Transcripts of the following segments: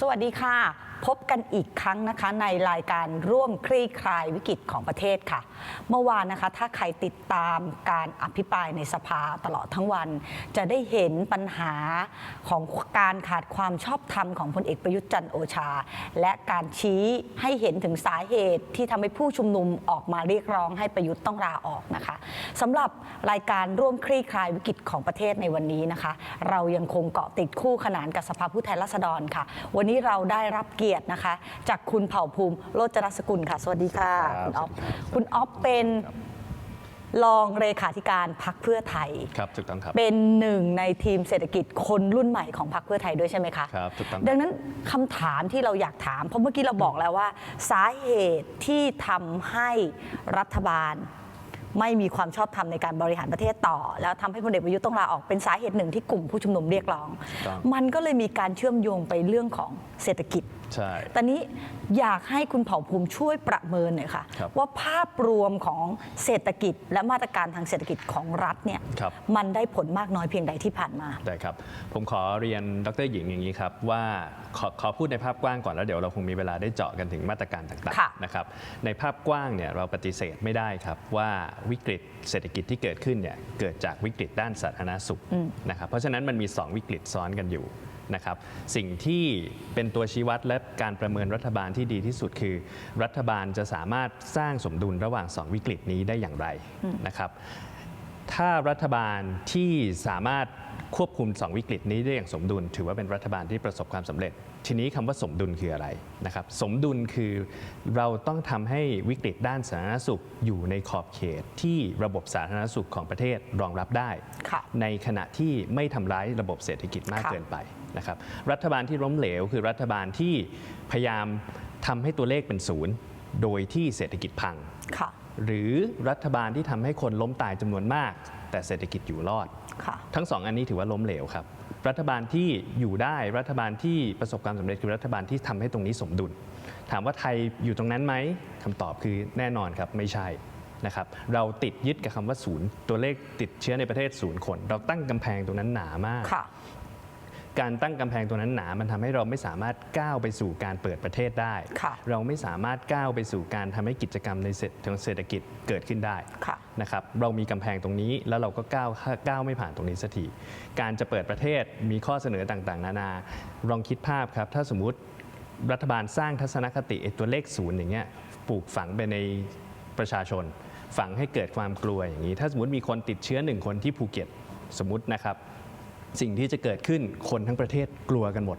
สวัสดีค่ะ พบกันอีกครั้งนะคะในรายการร่วมคลี่คลายวิกฤตของประเทศค่ะ เมื่อวานนะคะถ้าใครติดตามการอภิปรายในสภาตลอดทั้งวัน จะได้เห็นปัญหาของการขาดความชอบธรรมของพลเอกประยุทธ์จันทร์โอชา และการชี้ให้เห็นถึงสาเหตุที่ทำให้ผู้ชุมนุมออกมาเรียกร้องให้ประยุทธ์ต้องลาออกนะคะสำหรับรายการร่วมคลี่คลายวิกฤตของประเทศในวันนี้นะคะ เรายังคงเกาะติดคู่ขนานกับสภาผู้แทนราษฎรค่ะวันนี้เราได้รับเกียรตินะคะ จากคุณเผ่าภูมิโรจนสกุลค่ะ สวัสดีค่ะครับคุณอ๊อฟสวัสดีครับคุณอ๊อฟเป็นรองเลขาธิการพักเพื่อไทย ครับถูกต้องครับ เป็นหนึ่งในทีมเศรษฐกิจคนรุ่นใหม่ของพรรคเพื่อไทยด้วยใช่ไหมคะ ครับถูกต้องดังนั้นคำถามที่เราอยากถาม เพราะเมื่อกี้เราบอกแล้วว่า สาเหตุที่ทำให้รัฐบาล ไม่มีความชอบธรรมในการบริหารประเทศต่อ แล้วทำให้พลเอกประยุทธ์ต้องลาออกเป็นสาเหตุหนึ่งที่กลุ่มผู้ชุมนุมเรียกร้องถูกต้องมันก็เลยมีการเชื่อมโยงไปเรื่องของเศรษฐกิจ ใช่ ตอนนี้อยากให้คุณเผ่าภูมิช่วยประเมินหน่อยค่ะ ครับว่าภาพรวมของเศรษฐกิจและมาตรการทางเศรษฐกิจของรัฐเนี่ยครับ มันได้ผลมากน้อยเพียงใดที่ผ่านมา ได้ครับ ผมขอเรียนดรหญิงอย่างนี้ครับ ว่าขอขอพูดในภาพกว้างก่อนแล้วเดี๋ยวเราคงมีเวลาได้เจาะกันถึงมาตรการต่างค่ะ ๆนะครับในภาพกว้างเนี่ยเราปฏิเสธไม่ได้ครับว่าวิกฤตเศรษฐกิจที่เกิดขึ้นเนี่ยเกิดจากวิกฤตด้านสาธารณสุขนะครับเพราะฉะนั้นมันมี 2 วิกฤตซ้อนกันอยู่ นะครับสิ่งที่เป็นตัวชี้วัดและการประเมินรัฐบาลที่ดีที่สุดคือ รัฐบาลจะสามารถสร้างสมดุลระหว่าง 2 วิกฤตนี้ได้อย่างไรนะครับถ้ารัฐบาลที่สามารถควบคุม 2 วิกฤตนี้ได้อย่างสมดุล ถือว่าเป็นรัฐบาลที่ประสบความสำเร็จ ทีนี้คำว่าสมดุลคืออะไรนะครับสมดุลคือเราต้องทำให้วิกฤตด้านสาธารณสุขอยู่ในขอบเขตที่ระบบสาธารณสุขของประเทศรองรับได้ค่ะในขณะที่ไม่ทำร้ายระบบเศรษฐกิจมากค่ะเกินไป นะครับรัฐบาลที่ล้มเหลว คือรัฐบาลที่พยายามทำให้ตัวเลขเป็นศูนย์โดยที่เศรษฐกิจพังค่ะหรือรัฐบาลที่ทำให้คนล้มตายจำนวนมาก แต่เศรษฐกิจอยู่รอดค่ะทั้งสองอันนี้ถือว่าล้มเหลวครับ รัฐบาลที่อยู่ได้รัฐบาลที่ประสบความสำเร็จคือรัฐบาลที่ทำให้ตรงนี้สมดุล ถามว่าไทยอยู่ตรงนั้นไหมคำตอบคือแน่นอนครับไม่ใช่นะครับเราติดยึดกับคำว่าศูนย์ตัวเลขติดเชื้อในประเทศศูนย์คน เราตั้งกำแพงตรงนั้นหนามากค่ะ การตั้งกำแพงตัวนั้นหนา มันทำให้เราไม่สามารถก้าวไปสู่การเปิดประเทศได้ ค่ะเราไม่สามารถก้าวไปสู่การทำให้กิจกรรมในเศรษฐทางเศรษฐกิจเกิดขึ้นได้ค่ะ นะครับ เรามีกำแพงตรงนี้แล้วเราก็ก้าวก้าวไม่ผ่านตรงนี้สักที การจะเปิดประเทศมีข้อเสนอต่างๆ นานา ลองคิดภาพครับ ถ้าสมมุติรัฐบาลสร้างทัศนคติไอ้ตัวเลขศูนย์อย่างเงี้ยปลูกฝังไปในประชาชน ฝังให้เกิดความกลัวอย่างนี้ ถ้าสมมติมีคนติดเชื้อหนึ่งคนที่ภูเก็ตสมมตินะครับ สิ่งที่จะเกิดขึ้นคนทั้งประเทศกลัวกันหมด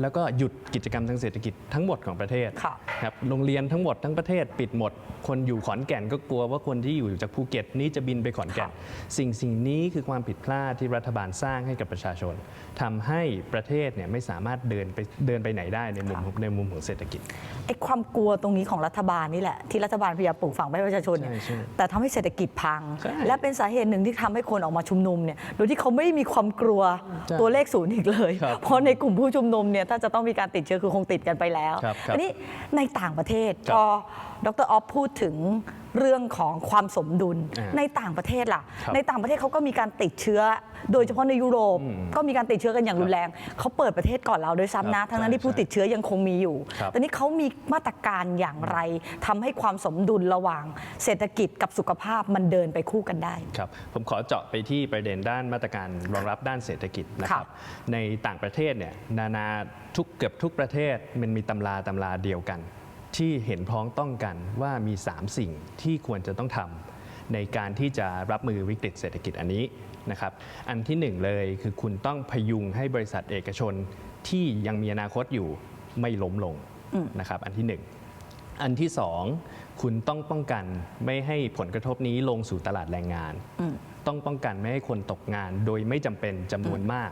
แล้วก็หยุดกิจกรรมทางเศรษฐกิจทั้งหมดของประเทศค่ะครับโรงเรียนทั้งหมดทั้งประเทศปิดหมด คนอยู่ขอนแก่นก็กลัวว่าคนที่อยู่จากภูเก็ตนี้จะบินไปขอนแก่น สิ่งสิ่งนี้คือความผิดพลาดที่รัฐบาลสร้างให้กับประชาชนทำให้ประเทศเนี่ยไม่สามารถเดินไปเดินไปไหนได้ในมุมค่ะในมุมของเศรษฐกิจไอ้ความกลัวตรงนี้ของรัฐบาลนี่แหละที่รัฐบาลพยายามปลูกฝังให้ประชาชนเนี่ยใช่ใช่แต่ทำให้เศรษฐกิจพังใช่และเป็นสาเหตุหนึ่งที่ทำให้คนออกมาชุมนุมเนี่ยโดยที่เขาไม่ได้มีความกลัวใช่ตัวเลขศูนย์อีกเลยครับเพราะในกลุ่มผู้ชุมนุมเนี่ยถ้าจะต้องมีการติดเชื้อคือคงติดกันไปแล้ว ครับครับ อันี้ในต่างประเทศครับพอดรออฟพูดถึงเรื่องของความสมดุลอ่าในต่างประเทศล่ะครับในต่างประเทศเขาก็มีการติดเชื้อ โดยเฉพาะในยุโรปอืมก็มีการติดเชื้อกันอย่างรุนแรงเขาเปิดประเทศก่อนเราโดยซ้ำนะครับทั้งนั้นที่ผู้ใช่ติดเชื้อยังคงมีอยู่ครับตอนนี้เขามีมาตรการอย่างไรทำให้ความสมดุลระหว่างเศรษฐกิจกับสุขภาพมันเดินไปคู่กันได้ครับผมขอเจาะไปที่ประเด็นด้านมาตรการรองรับด้านเศรษฐกิจนะครับในต่างประเทศเนี่ยนานาทุกเกือบทุกประเทศมันมีตำราตำราเดียวกัน ที่เห็นพ้องต้องกันว่ามี 3 สิ่งที่ควรจะต้องทำในการที่จะรับมือวิกฤตเศรษฐกิจอันนี้นะครับ อันที่หนึ่งเลยคือคุณต้องพยุงให้บริษัทเอกชนที่ยังมีอนาคตอยู่ไม่ล้มลงนะครับอันที่หนึ่งอันที่สองคุณต้องป้องกันไม่ให้ผลกระทบนี้ลงสู่ตลาดแรงงาน ต้องป้องกันไม่ให้คนตกงานโดยไม่จำเป็นจำนวนมาก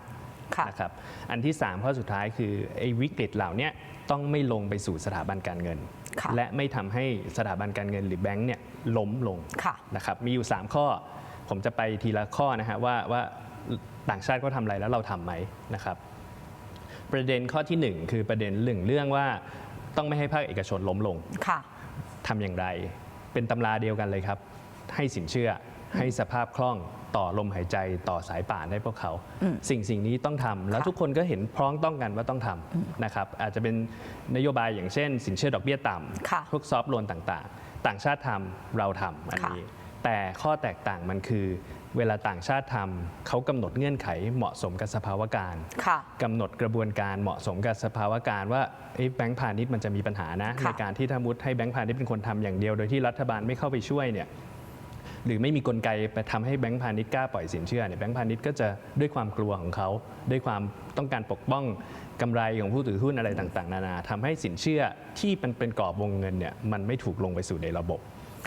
นะครับอันที่ 3 ข้อสุดท้ายคือไอ้วิกฤตเหล่าเนี้ยต้องไม่ลงไปสู่สถาบันการเงินค่ะและไม่ทำให้สถาบันการเงินหรือแบงก์เนี่ยล้มลงค่ะนะครับมีอยู่ 3 ข้อ ผมจะไปทีละข้อนะฮะว่าว่าต่างชาติเขาทำอะไรแล้วเราทำไหมนะครับประเด็นข้อทีหนึ่1 คือประเด็นเรื่องเรื่องว่าต้องไม่ให้ภาคเอกชนล้มลงค่ะทำอย่างไร เป็นตำราเดียวกันเลยครับ ให้สินเชื่อ ให้สภาพคล่องต่อลมหายใจต่อสายป่านให้พวกเขา สิ่งสิ่งนี้ต้องทำแล้วค่ะทุกคนก็เห็นพร้อมต้องกันว่าต้องทำนะครับอาจจะเป็นนโยบายอย่างเช่น สินเชื่อดอกเบี้ยต่ค่ะำพวกซอฟต์โลนต่างๆ ต่างชาติทำเราทำอันนี้ค่ะแต่ข้อแตกต่างมันคือเวลาต่างชาติทำเขากำหนดเงื่อนไขเหมาะสมกับสภาวะการค่ะกำหนดกระบวนการเหมาะสมกับสภาวะการว่าเอ้ยแบงก์พาณิชย์มันจะมีปัญหานะค่ะในการที่ถ้ามุดให้แบงก์พาณิชย์เป็นคนทำอย่างเดียว โดยที่รัฐบาลไม่เข้าไปช่วยเนี่ย หรือไม่มีกลไกไปทำให้แบงก์พาณิชย์กล้าปล่อยสินเชื่อเนี่ยแบงก์พาณิชย์ก็จะด้วยความกลัวของเขา ด้วยความต้องการปกป้องกำไรของผู้ถือหุ้นอะไรต่างๆ นานาทำให้สินเชื่อที่มันเป็นกรอบวงเงินเนี่ยมันไม่ถูกลงไปสู่ในระบบ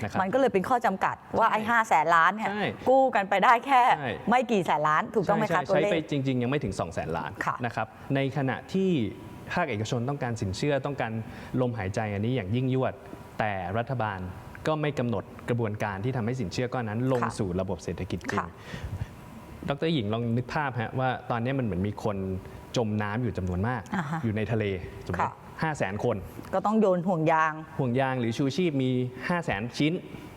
นะครับมันก็เลยเป็นข้อจำกัดว่าไอ้ห้าแสนล้านเนี่ยใช่กู้กันไปได้แค่ใช่ไม่กี่แสนล้านถูกต้องไหมคะใช่ตัวใช้เลไปขจริง ๆ ยังไม่ถึง2 0 0แสนล้านค่ะนะครับในขณะที่ภาคเอกชนต้องการสินเชื่อต้องการลมหายใจอันนี้อย่างยิ่งยวดแต่รัฐบาล ก็ไม่กำหนดกระบวนการที่ทำให้สินเชื่อก้อนนั้นลงค่ะสู่ระบบเศรษฐกิจจริงค่ะดรหญิงลองนึกภาพฮะว่าตอนนี้มันเหมือนมีคนจมน้ำอยู่จำนวนมากอ่าฮะอยู่ในทะเลสมมติค่ะห้าแสนคน ก็ต้องโยนห่วงยาง ห่วงยางหรือชูชีพมี 5 0 0แสนชิ้น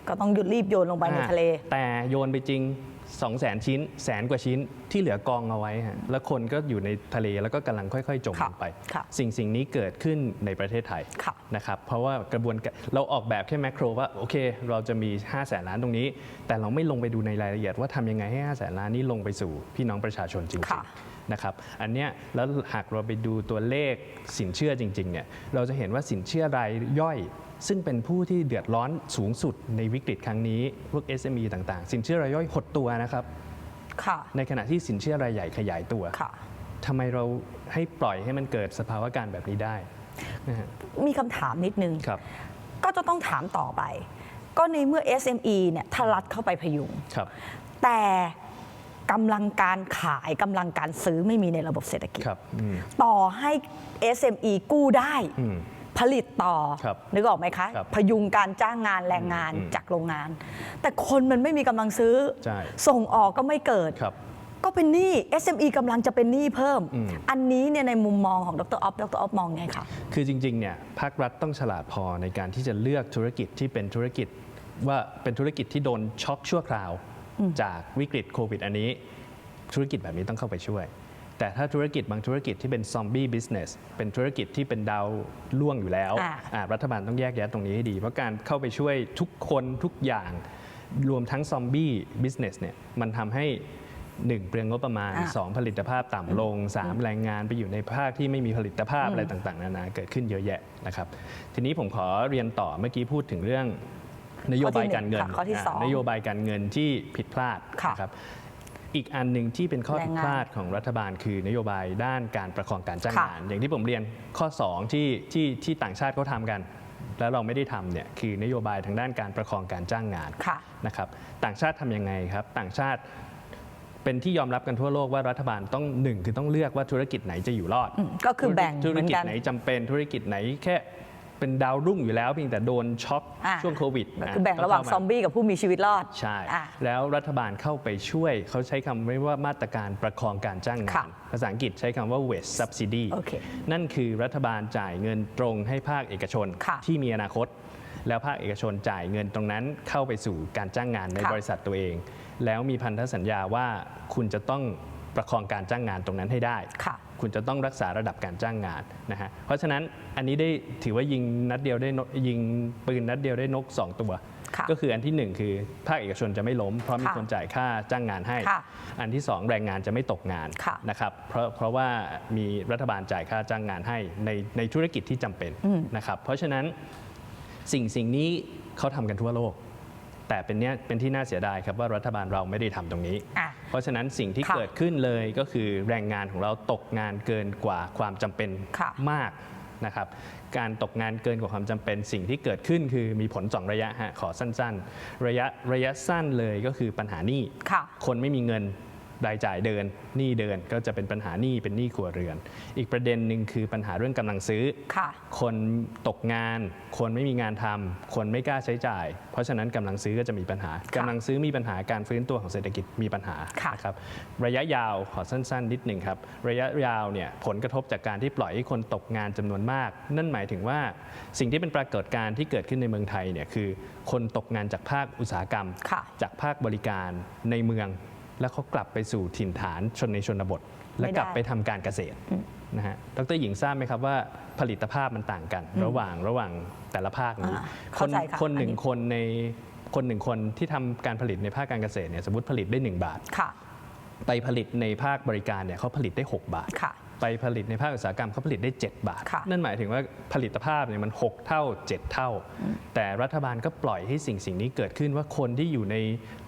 ก็ต้องหยุดรีบโยนลงไปในอ่าทะเล แต่โยนไปจริง 2 0 0แสนชิ้น แสนกว่าชิ้นที่เหลือกองเอาไว้ฮะแล้วคนก็อยู่ในทะเลแล้วก็กำลังค่อย ๆ จมค่ะลงไป ค่ะสิ่งสิ่งนี้เกิดขึ้นในประเทศไทยค่ะนะครับเพราะว่ากระบวนการเราออกแบบแค่แมกโรว่าโอเค เราจะมี 5 0 0แสนล้านตรงนี้ แต่เราไม่ลงไปดูในรายละเอียดว่าทำยังไงให้ 5 0 0แสนล้านนี้ลงไปสู่พี่น้องประชาชนจริงค่ะ ๆ นะครับอันเนี้ยแล้วหากเราไปดูตัวเลขสินเชื่อจริงๆเนี่ยเราจะเห็นว่าสินเชื่อรายย่อย ซึ่งเป็นผู้ที่เดือดร้อนสูงสุดในวิกฤตครั้งนี้ พวก SME ต่างๆ สินเชื่อรายย่อยหดตัวนะครับค่ะในขณะที่สินเชื่อรายใหญ่ขยายตัวค่ะทำไมเราให้ปล่อยให้มันเกิดสภาวะการแบบนี้ได้นะฮะมีคำถามนิดนึงครับก็จะต้องถามต่อไป ก็ในเมื่อ SME เนี่ยถ้ารัฐเข้าไปพยุงครับแต่กำลังการขายกำลังการซื้อไม่มีในระบบเศรษฐกิจครับอืมต่อให้ SME กู้ได้อืม ผลิตต่อ ครับนึกออกไหมคะ ครับพยุงการจ้างงานแรงงานอืมจากโรงงาน แต่คนมันไม่มีกำลังซื้อ ใช่ ส่งออกก็ไม่เกิด ครับ ก็เป็นหนี้ SME กำลังจะเป็นหนี้เพิ่ม อืม อันนี้เนี่ยในมุมมองของดรออฟดรออฟมองไงคะ คือจริงๆ เนี่ยภาครัฐต้องฉลาดพอในการที่จะเลือกธุรกิจที่เป็นธุรกิจว่าเป็นธุรกิจที่โดนช็อคชั่วคราว จากวิกฤตโควิดอันนี้ ธุรกิจแบบนี้ต้องเข้าไปช่วย แต่ถ้าธุรกิจบางธุรกิจที่เป็นซอมบี้บิสเนสเป็นธุรกิจที่เป็นดาวล่วงอยู่แล้วอ่าอ่ารัฐบาลต้องแยกแยะตรงนี้ให้ดี เพราะการเข้าไปช่วยทุกคนทุกอย่างรวมทั้งซอมบี้บิสเนสเนี่ยมันทำให้1เปลืองงบประมาณอ่า2ผลิตภาพต่ำลง 3 แรงงานไปอยู่ในภาคที่ไม่มีผลิตภาพอะไรต่างๆ นานาเกิดขึ้นเยอะแยะนะครับ ทีนี้ผมขอเรียนต่อเมื่อกี้พูดถึงเรื่องนโยบายการเงินข้อที่หนึ่งค่ะข้อที่สองนโยบายการเงินที่ผิดพลาดค่ะนะครับ อีกอันหนึ่งที่เป็นข้อแรผิงดงานพลาดของรัฐบาล คือนโยบายด้านการประคองการจ้างค่ะงาน อย่างที่ผมเรียนข้อ 2 ที่ที่ที่ต่างชาติเขาทำกัน แล้วเราไม่ได้ทำเนี่ยคือนโยบายทางด้านการประคองการจ้างงานค่ะนะครับต่างชาติทำยังไงครับ ต่างชาติเป็นที่ยอมรับกันทั่วโลกว่ารัฐบาลต้องหนึ่งคือต้องเลือกว่าธุรกิจไหนจะอยู่รอดอืมก็คือแบ่งธุเหรมือนกิจกันไหนจำเป็นธุรกิจไหนแค่ เป็นดาวรุ่งอยู่แล้วเพียงแต่โดนช็อคอ่าช่วงโควิดก็คือแบ่งระหว่างต้ซอมบี้กับผู้มีชีวิตรอด ใช่ อะแล้วรัฐบาลเข้าไปช่วย เขาใช้คำไว้ว่ามาตรการประคองการจ้างงาค่ะน ภาษาอังกฤษใช้คำว่า wage subsidy โอเคนั่นคือรัฐบาลจ่ายเงินตรงให้ภาคเอกชนค่ะ ที่มีอนาคต แล้วภาคเอกชนจ่ายเงินตรงนั้นเข้าไปสู่การจ้างงานในค่ะ บริษัทตัวเอง แล้วมีพันธสัญญาว่าคุณจะต้องประคองการจ้างงานตรงนั้นให้ได้ ค่ะ คุณจะต้องรักษาระดับการจ้างงานนะฮะเพราะฉะนั้นอันนี้ได้ถือว่ายิงนัดเดียวได้นกยิงปืนนัดเดียวได้นก 2 ตัว ค่ะก็คืออันที่หนึ่งคือภาคเอกชนจะไม่ล้ม เพราะมีค่ะคนจ่ายค่าจ้างงานให้ ค่ะอันที่สองแรงงานจะไม่ตกงานค่ะ นะครับเพราะเพราะว่ามีรัฐบาลจ่ายค่าจ้างงานให้ในในธุรกิจที่จำเป็นนะครับเพราะฉะนั้นสิ่งสิ่งนี้เขาทำกันทั่วโลก แต่เป็นเนี้ยเป็นที่น่าเสียดายครับว่ารัฐบาลเราไม่ได้ทำตรงนี้ อะ เพราะฉะนั้นสิ่งที่ค่ะเกิดขึ้นเลยก็คือแรงงานของเราตกงานเกินกว่าความจำเป็นค่ะมากนะครับ การตกงานเกินกว่าความจำเป็น สิ่งที่เกิดขึ้นคือมีผลสองระยะฮะขอสั้นๆ ระยะระยะสั้นเลยก็คือปัญหาหนี้ค่ะ คนไม่มีเงิน รายจ่ายเดินหนี้เดินก็จะเป็นปัญหาหนี้เป็นหนี้ครัวเรือน อีกประเด็นหนึ่งคือปัญหาเรื่องกำลังซื้อค่ะคนตกงาน คนไม่มีงานทำคนไม่กล้าใช้จ่าย เพราะฉะนั้นกำลังซื้อก็จะมีปัญหากำลังซื้อมีปัญหาการฟื้นตัวของเศรษฐกิจมีปัญหาค่ะนะครับระยะยาวขอสั้น ๆ นิดหนึ่งครับระยะยาวเนี่ยผลกระทบจากการที่ปล่อยให้คนตกงานจำนวนมาก นั่นหมายถึงว่าสิ่งที่เป็นปรากฏการณ์ที่เกิดขึ้นในเมืองไทยเนี่ยคือ คนตกงานจากภาคอุตสาหกรรมค่ะจากภาคบริการในเมือง แล้วเขากลับไปสู่ถิ่นฐานชนในชนบท และไม่ได้กลับไปทำการเกษตรนะฮะ ดรหญิงทราบไหมครับว่าผลิตภาพมันต่างกัน ระหว่างระหว่างแต่ละภาคนี้อ่าคเข้านใจค่ะคนหนึ่งอันนี้คนในคนหนึ่งคนที่ทำการผลิตในภาคการเกษตรเนี่ยสมมติผลิตได้ 1 บาทค่ะไปผลิตในภาคบริการเนี่ยเขาผลิตได้ 6 บาทค่ะ ไปผลิตในภาคอุตสาหกรรมเขาผลิตได้ 7 บาท ค่ะ นั่นหมายถึงว่าผลิตภาพเนี่ยมัน 6 เท่า 7 เท่า แต่รัฐบาลก็ปล่อยให้สิ่งสิ่งนี้เกิดขึ้นว่าคนที่อยู่ใน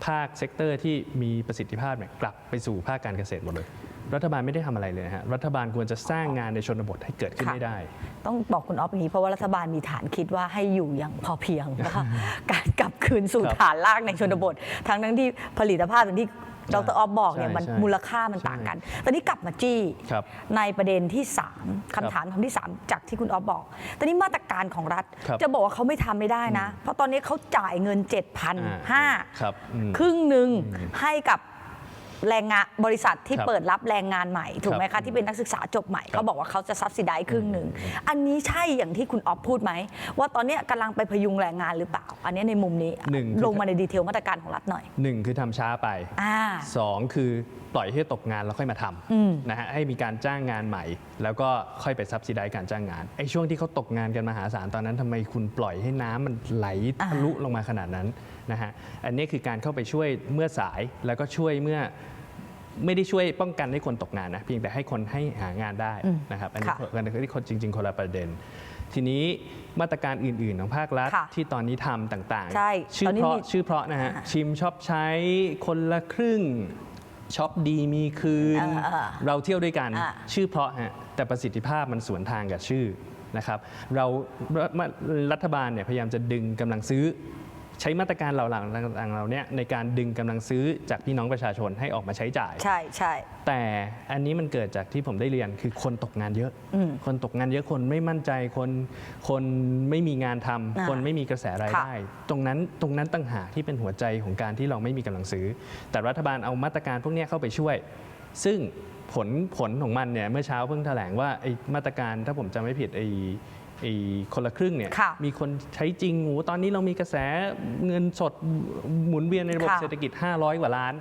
ภาคเซกเตอร์ที่มีประสิทธิภาพเนี่ยกลับไปสู่ภาคการเกษตรหมดเลย รัฐบาลไม่ได้ทำอะไรเลยนะฮะรัฐบาลควรจะสร้างงานในชนบทให้เกิดขึ้นค่ะ ให้ได้ ต้องบอกคุณออฟอย่างนี้เพราะว่ารัฐบาลมีฐานคิดว่าให้อยู่อย่างพอเพียงนะคะ การกลับคืนสู่ครับฐานรากในชนบท ทั้งทั้งที่ผลิตภาพอย่างที่ ดรออฟบอกเนี่ยใช่มันใช่มูลค่ามันต่างกันตอนนี้กลับมาจี้ครับ ในประเด็นที่ 3คำถามคำที่ 3 จากที่คุณออฟบอกตอนนี้มาตรการของรัฐ ครับจะบอกว่าเขาไม่ทำไม่ได้นะ เพราะตอนนี้เขาจ่ายเงิน 7,500 ครับอืม ครึ่งหนึ่งให้กับ แรงงานบริษัทที่ครับเปิดรับแรงงานใหม่ถูกไหมครัคะบที่เป็นนักศึกษาจบใหม่ครับเขาบอกว่าเขาจะซับซิได้ครึ่งหนึ่งอันนี้ใช่อย่างที่คุณออฟพูดไหมว่าตอนนี้กำลังไปพยุงแรงงานหรือเปล่า อันนี้ในมุมนี้หนึ่งคือ ลงมาในดีเทลมาตรการของรัฐหน่อยหนึ่งคือทำช้าไป อ่า สองคือปล่อยให้ตกงานแล้วค่อยมาทอืมำนะฮะให้มีการจ้างงานใหม่ แล้วก็ค่อยไปซับซิได้การจ้างงานไอ้ช่วงที่เขาตกงานกันมหาศาลตอนนั้นทำไมคุณปล่อยให้น้ำมันไหลทะลุลงมาขนาดนั้นนะฮะอันนี้คือการเข้าไปช่วยเมื่อสายแล้วก็ช่วยเมื่อ ไม่ได้ช่วยป้องกันให้คนตกงานนะเพียงแต่ให้คนให้หางานได้อืมนะครับอันนี้ค่ะอันนี้คือคนจริง ๆ คนละประเด็น ทีนี้มาตรการอื่น ๆ ของภาครัฐค่ะที่ตอนนี้ทำต่างใช่ๆ ชื่ตออนนี้เพราะมีชื่อเพราะนะฮะอ่าชิมช็อปใช้คนละครึ่งช็อปดีมีคืน เออเออเราเที่ยวด้วยกันอ่าชื่อเพราะฮะแต่ประสิทธิภาพมันสวนทางกับชื่อนะครับ เรารัฐบาลเนี่ยพยายามจะดึงกำลังซื้อ ใช้มาตรการเหล่าๆต่างๆเราเนี่ยในการดึงกำลังซื้อจากพี่น้องประชาชนให้ออกมาใช้จ่าย ใช่ใช่แต่อันนี้มันเกิดจากที่ผมได้เรียนคือคนตกงานเยอะอืมคนตกงานเยอะคนไม่มั่นใจคนคนไม่มีงานทำอ่าคนไม่มีกระแสรายค่ะได้ ตรงนั้นตรงนั้นต่างหากที่เป็นหัวใจของการที่เราไม่มีกำลังซื้อ แต่รัฐบาลเอามาตรการพวกเนี้ยเข้าไปช่วย ซึ่งผลผลของมันเนี่ยเมื่อเช้าเพิ่งแถลงว่าไอ้มาตรการถ้าผมจำไม่ผิดไอ้ไอ้ คนละครึ่งเนี่ยค่ะมีคนใช้จริงโอ้โหตอนนี้เรามีกระแสเงินสดหมุนเวียนในระบบค่ะเศรษฐกิจ 500 กว่าล้าน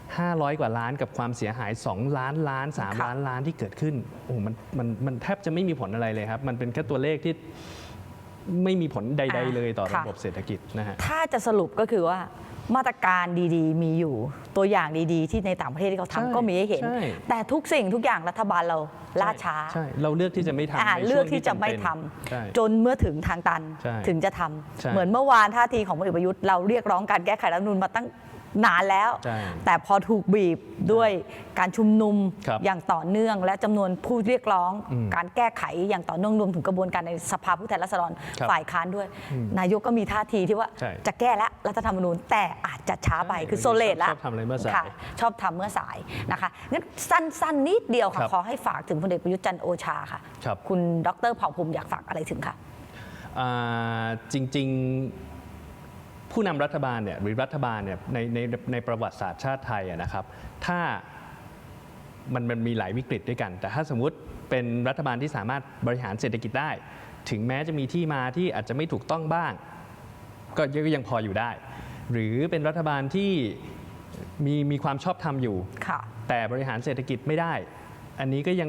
500 กว่าล้านกับความเสียหาย 2 ล้านล้าน3ค่ะล้านล้านที่เกิดขึ้นโอ้โหมันมันมันแทบจะไม่มีผลอะไรเลยครับ มันเป็นแค่ตัวเลขที่ไม่มีผลใดอ่าๆเลยต่อค่ะระบบเศรษฐกิจนะฮะถ้าจะสรุปก็คือว่า มาตรการดีๆ มีอยู่ ตัวอย่างดีๆ ที่ในต่างประเทศที่เขาใช่ทำก็มีให้เห็น ใช่ แต่ทุกสิ่งทุกอย่างรัฐบาลเราล่าช้าใช่ เราเลือกที่จะไม่ทำอ่าในช่วงเลือกที่จะไม่ทใช่ำจนเมื่อถึงทางตันใช่ถึงจะทใช่ำเหมือนเมื่อวานท่าทีของพลเอกประยุทธ์เราเรียกร้องการแก้ไขรัฐธรรมนูญมาตั้ง นานแล้ว ใช่แต่พอถูกบีบด้วยการชุมนุมครับอย่างต่อเนื่อง และจำนวนผู้เรียกร้อง อืมการแก้ไขอย่างต่อเนื่องรวมถึงกระบวนการในสภาผู้แทนราษฎรครับฝ่ายค้านด้วย นายกก็มีท่าทีที่ว่าใช่ จะแก้แล้วรัฐธรรมนูญแต่อาจจะช้าไปใช่คือโซเลตแล้วชอบทำอะไรเมื่อสาย ค่ะชอบทำเมื่อสายนะคะงั้นสั้นๆนิดเดียวครัค่ะบขอให้ฝากถึงพลเอกประยุทธ์จันทร์โอชาค่ะครับคุณดรเผ่าภูมิอยากฝากอะไรถึงค่ะ อ่าจริง ๆ ผู้นำรัฐบาลเนี่ยหรือรัฐบาลเนี่ยในในในประวัติศาสตร์ชาติไทยอะนะครับ ถ้ามันมันมีหลายวิกฤตด้วยกัน แต่ถ้าสมมุติเป็นรัฐบาลที่สามารถบริหารเศรษฐกิจได้ ถึงแม้จะมีที่มาที่อาจจะไม่ถูกต้องบ้าง ก็ยังยังพออยู่ได้ หรือเป็นรัฐบาลที่มีมีความชอบธรรมอยู่ค่ะแต่บริหารเศรษฐกิจไม่ได้ อันนี้ก็ยัง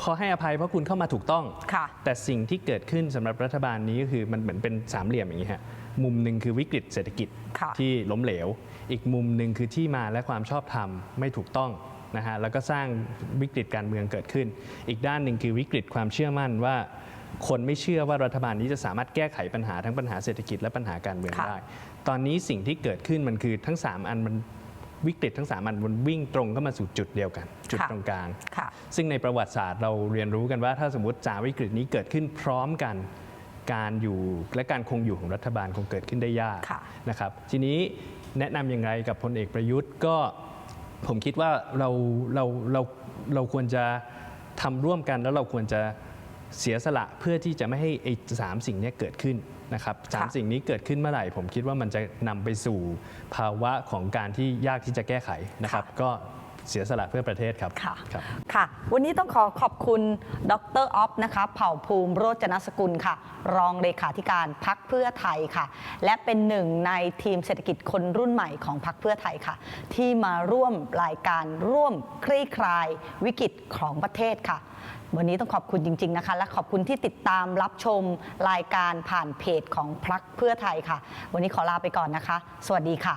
พอให้อภัยเพราะคุณเข้ามาถูกต้องค่ะแต่สิ่งที่เกิดขึ้นสำหรับรัฐบาลนี้ก็คือมันเหมือนเป็นสามเหลี่ยมอย่างนี้ฮะ มุมหนึ่งคือวิกฤตเศรษฐกิจค่ะที่ล้มเหลว อีกมุมหนึ่งคือที่มาและความชอบธรรมไม่ถูกต้องนะฮะแล้วก็สร้างวิกฤตการเมืองเกิดขึ้น อีกด้านหนึ่งคือวิกฤตความเชื่อมั่นว่าคนไม่เชื่อว่ารัฐบาลนี้จะสามารถแก้ไขปัญหาทั้งปัญหาเศรษฐกิจและปัญหาการเมืองค่ะได้ ตอนนี้สิ่งที่เกิดขึ้นมันคือทั้งสามอันมันวิกฤตทั้งสามอันมันวิ่งตรงเข้ามาสู่จุดเดียวกัน จุดค่ะตรงกลางค่ะซึ่งในประวัติศาสตร์เราเรียนรู้กันว่าถ้าสมมติจาวิกฤตนี้เกิดขึ้นพร้อมกัน การอยู่และการคงอยู่ของรัฐบาลคงเกิดขึ้นได้ยากค่ะนะครับ ทีนี้แนะนำอย่างไรกับพลเอกประยุทธ์ก็ผมคิดว่าเราเราเราเราควรจะทำร่วมกันแล้วเราควรจะเสียสละเพื่อที่จะไม่ให้ไอ้สามสิ่งเนี้ยเกิดขึ้นนะครับสามค่ะสิ่งนี้เกิดขึ้นเมื่อไหร่ ผมคิดว่ามันจะนำไปสู่ภาวะของการที่ยากที่จะแก้ไขนะครับ ก็ เสียสละเพื่อประเทศครับค่ะครับค่ะ วันนี้ต้องขอขอบคุณดรออฟนะคะเผ่าภูมิโรจนสกุลค่ะ รองเลขาธิการพักเพื่อไทยค่ะ และเป็นหนึ่งในทีมเศรษฐกิจคนรุ่นใหม่ของพักเพื่อไทยค่ะ ที่มาร่วมรายการร่วมคลี่คลายวิกฤตของประเทศค่ะวันนี้ต้องขอบคุณจริง ๆ นะคะ และขอบคุณที่ติดตามรับชมรายการผ่านเพจของพักเพื่อไทยค่ะ วันนี้ขอลาไปก่อนนะคะ สวัสดีค่ะ